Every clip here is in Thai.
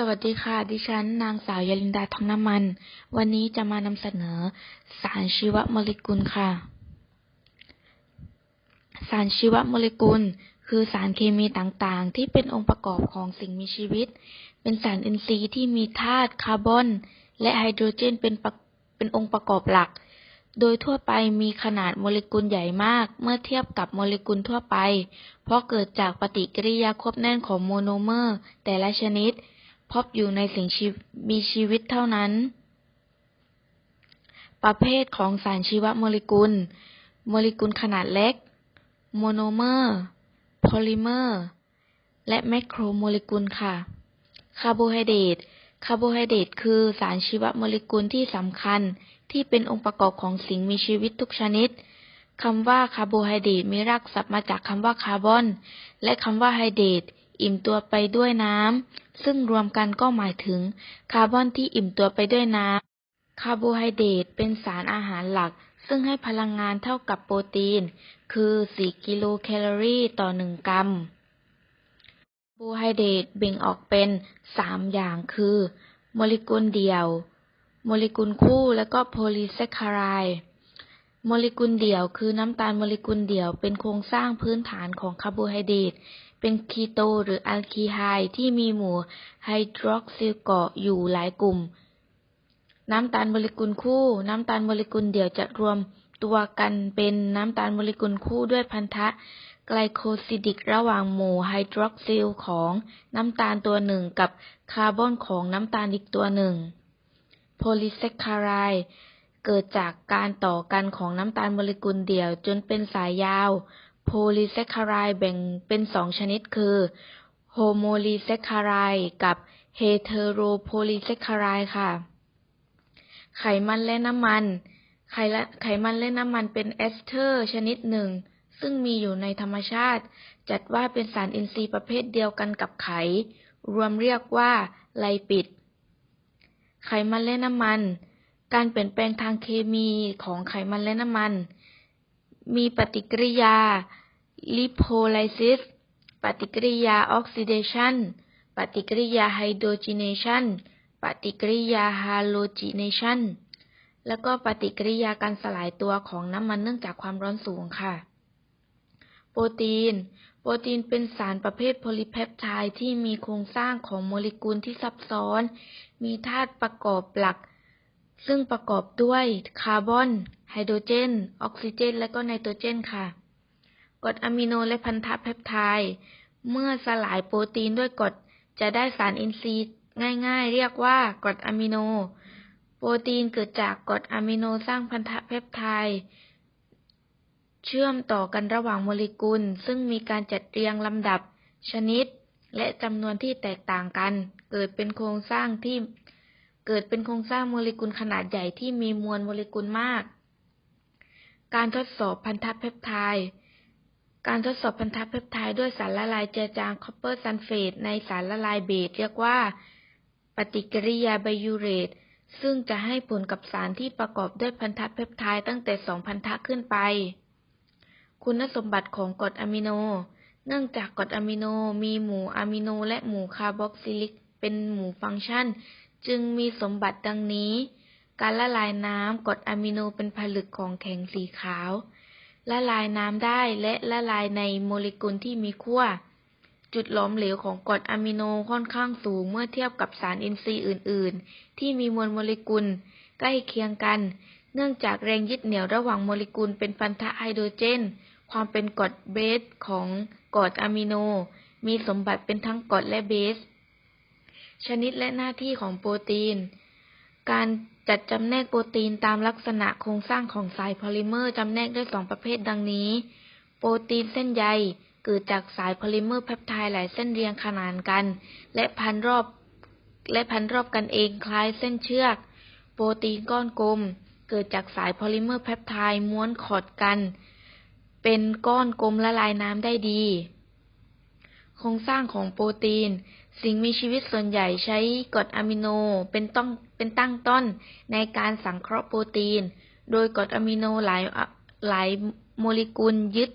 สวัสดีค่ะ ดิฉัน นางสาวยลินดาทองน้ำมัน วันนี้จะมานำเสนอ สารชีวโมเลกุลค่ะ สารชีวโมเลกุล คือสารเคมีต่างๆ ที่เป็นองค์ประกอบของสิ่งมีชีวิต เป็นสารอินทรีย์ที่มีธาตุคาร์บอน และไฮโดรเจนเป็นเป็นองค์ประกอบหลัก โดยทั่วไปมีขนาดโมเลกุลใหญ่มาก เมื่อเทียบกับโมเลกุลทั่วไป เพราะเกิดจากปฏิกิริยาควบแน่นของโมโนเมอร์ แต่ละชนิด พบอยู่ในสิ่งมีชีวิตเท่านั้น ประเภทของสารชีวโมเลกุล โมเลกุลขนาดเล็ก โมโนเมอร์ โพลิเมอร์ และแมคโครโมเลกุลค่ะ คาร์โบไฮเดรต คาร์โบไฮเดรตคือสารชีวโมเลกุลที่สำคัญที่เป็นองค์ประกอบของสิ่งมีชีวิตทุกชนิดคำว่าคาร์โบไฮเดรตมีรากศัพท์มาจากคำว่าคาร์บอน และคำว่าไฮเดรต อิ่มตัวไปด้วยน้ำ ซึ่งรวมกันก็หมายถึง คาร์บอนที่อิ่มตัวไปด้วยน้ำ คาร์โบไฮเดรตเป็นสารอาหารหลัก ซึ่งให้พลังงานเท่ากับโปรตีน คือ 4 กิโลแคลอรี่ต่อ 1 กรัมคาร์โบไฮเดรตแบ่งออกเป็น 3 อย่างคือ โมเลกุลเดี่ยว โมเลกุลคู่ และก็โพลีแซคคาไรด์โมเลกุลเดี่ยวคือน้ำตาลโมเลกุลเดี่ยวเป็นโครงสร้างพื้นฐานของคาร์โบไฮเดรต เป็นคีโตหรืออัลคีไฮที่มีหมู่ไฮดรอกซิลเกาะอยู่หลายกลุ่ม น้ำตาลโมเลกุลคู่ น้ำตาลโมเลกุลเดี่ยวจะรวมตัวกันเป็นน้ำตาลโมเลกุลคู่ด้วยพันธะไกลโคซิดิกระหว่างหมู่ไฮดรอกซิลของน้ำตาลตัวหนึ่งกับคาร์บอนของน้ำตาลอีกตัวหนึ่ง โพลีแซคคาไรด์เกิดจากการต่อกันของน้ำตาลโมเลกุลเดี่ยวจนเป็นสายยาว โพลีแซคคาไรด์แบ่งเป็นสองชนิดคือโฮโมลีแซคคาไรด์กับเฮเทโรโพลีแซคคาไรด์ค่ะ ไขมันและน้ำมัน ไขไขมันและน้ำมันเป็นเอสเทอร์ชนิดหนึ่ง ซึ่งมีอยู่ในธรรมชาติ จัดว่าเป็นสารอินทรีย์ประเภทเดียวกันกับไข รวมเรียกว่าไลปิด ไขมันและน้ำมัน การเปลี่ยนแปลงทางเคมีของไขมันและน้ำมัน มีปฏิกิริยาลิโพไลซิส ปฏิกิริยาออกซิเดชัน ปฏิกิริยาไฮโดรเจเนชัน ปฏิกิริยาฮาโลจิเนชัน แล้วก็ปฏิกิริยาการสลายตัวของน้ำมันเนื่องจากความร้อนสูงค่ะ โปรตีน โปรตีนเป็นสารประเภทโพลีเพปไทด์ที่มีโครงสร้างของโมเลกุลที่ซับซ้อน มีธาตุประกอบหลัก ซึ่งประกอบด้วยคาร์บอน ไฮโดรเจน ออกซิเจน และก็ไนโตรเจนค่ะกรดอะมิโนและพันธะเพปไทด์เมื่อสลายโปรตีนด้วยกรดจะได้สารอินทรีย์ง่าย ๆ เรียกว่ากรดอะมิโน โปรตีนเกิดจากกรดอะมิโนสร้างพันธะเพปไทด์เชื่อมต่อกันระหว่างโมเลกุล ซึ่งมีการจัดเรียงลำดับ ชนิด และจำนวนที่แตกต่างกัน เกิดเป็นโครงสร้างที่ เกิดเป็นโครงสร้างโมเลกุลขนาดใหญ่ที่มีมวลโมเลกุลมาก การทดสอบพันธะเพปไทด์การทดสอบพันธะเพปไทด์ด้วยสารละลายเจือจางคอปเปอร์ซัลเฟตในสารละลายเบสเรียกว่า ปฏิกิริยาไบยูเรต ซึ่งจะให้ผลกับสารที่ประกอบด้วยพันธะเพปไทด์ตั้งแต่สองพันธะขึ้นไป คุณสมบัติของกรดอะมิโน เนื่องจากกรดอะมิโนมีหมู่อะมิโนและหมู่คาร์บอกซิลิก เป็นหมู่ฟังก์ชัน จึงมีสมบัติดังนี้ การละลายน้ำกรดอะมิโนเป็นผลึกของแข็งสีขาว ละลายน้ำได้และละลายในโมเลกุลที่มีขั้ว จุดหลอมเหลวของกรดอะมิโนค่อนข้างสูงเมื่อเทียบกับสารอินทรีย์อื่น ๆ ที่มีมวลโมเลกุลใกล้เคียงกัน เนื่องจากแรงยึดเหนี่ยวระหว่างโมเลกุลเป็นพันธะไฮโดรเจน ความเป็นกรดเบสของกรดอะมิโน มีสมบัติเป็นทั้งกรดและเบส ชนิดและหน้าที่ของโปรตีน การจัดจำแนกโปรตีนตามลักษณะโครงสร้างของสายโพลิเมอร์จำแนกได้สองประเภทดังนี้ โปรตีนเส้นใยเกิดจากสายโพลิเมอร์เพปไทด์หลายเส้นเรียงขนานกัน และพันรอบและพันรอบกันเองคล้ายเส้นเชือก โปรตีนก้อนกลม เกิดจากสายโพลิเมอร์เพปไทด์ม้วนขอดกัน เป็นก้อนกลมละลายน้ำได้ดี โครงสร้างของโปรตีน สิ่งมีชีวิตส่วนใหญ่ใช้กรดอะมิโนเป็นต้องเป็นตั้งต้นในการสังเคราะห์โปรตีน โดยกรดอะมิโนหลายหลายโมเลกุลยึด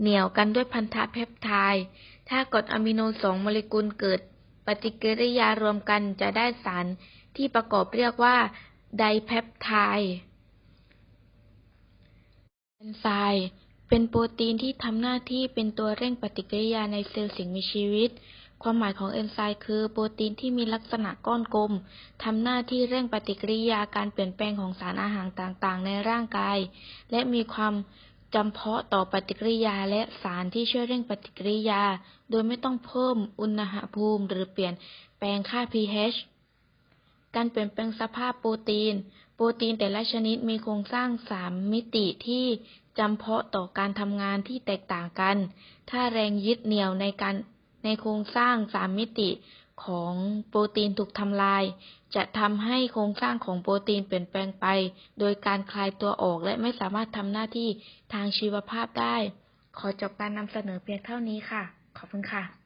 เหนี่ยวกันด้วยพันธะเพปไทด์ ถ้ากรดอะมิโนสองโมเลกุลเกิดปฏิกิริยารวมกันจะได้สารที่ประกอบเรียกว่าไดแพปไทด์เอนไซม์เป็นโปรตีนที่ทำหน้าที่เป็นตัวเร่งปฏิกิริยาในเซลล์สิ่งมีชีวิต ความหมายของเอนไซม์คือโปรตีนที่มีลักษณะก้อนกลมทำหน้าที่เร่งปฏิกิริยาการเปลี่ยนแปลงของสารอาหารต่างๆ ในร่างกาย และมีความจำเพาะต่อปฏิกิริยาและสารที่ช่วยเร่งปฏิกิริยา โดยไม่ต้องเพิ่มอุณหภูมิหรือเปลี่ยนแปลงค่า pH การเปลี่ยนแปลงสภาพโปรตีน โปรตีนแต่ละชนิดมีโครงสร้างสามมิติที่จำเพาะต่อการทำงานที่แตกต่างกัน ถ้าแรงยึดเหนี่ยวในการ ในโครงสร้างสามมิติของโปรตีนถูกทำลาย จะทำให้โครงสร้างของโปรตีนเปลี่ยนแปลงไป โดยการคลายตัวออกและไม่สามารถทำหน้าที่ทางชีวภาพได้ ขอจบการนำเสนอเพียงเท่านี้ค่ะ ขอบคุณค่ะ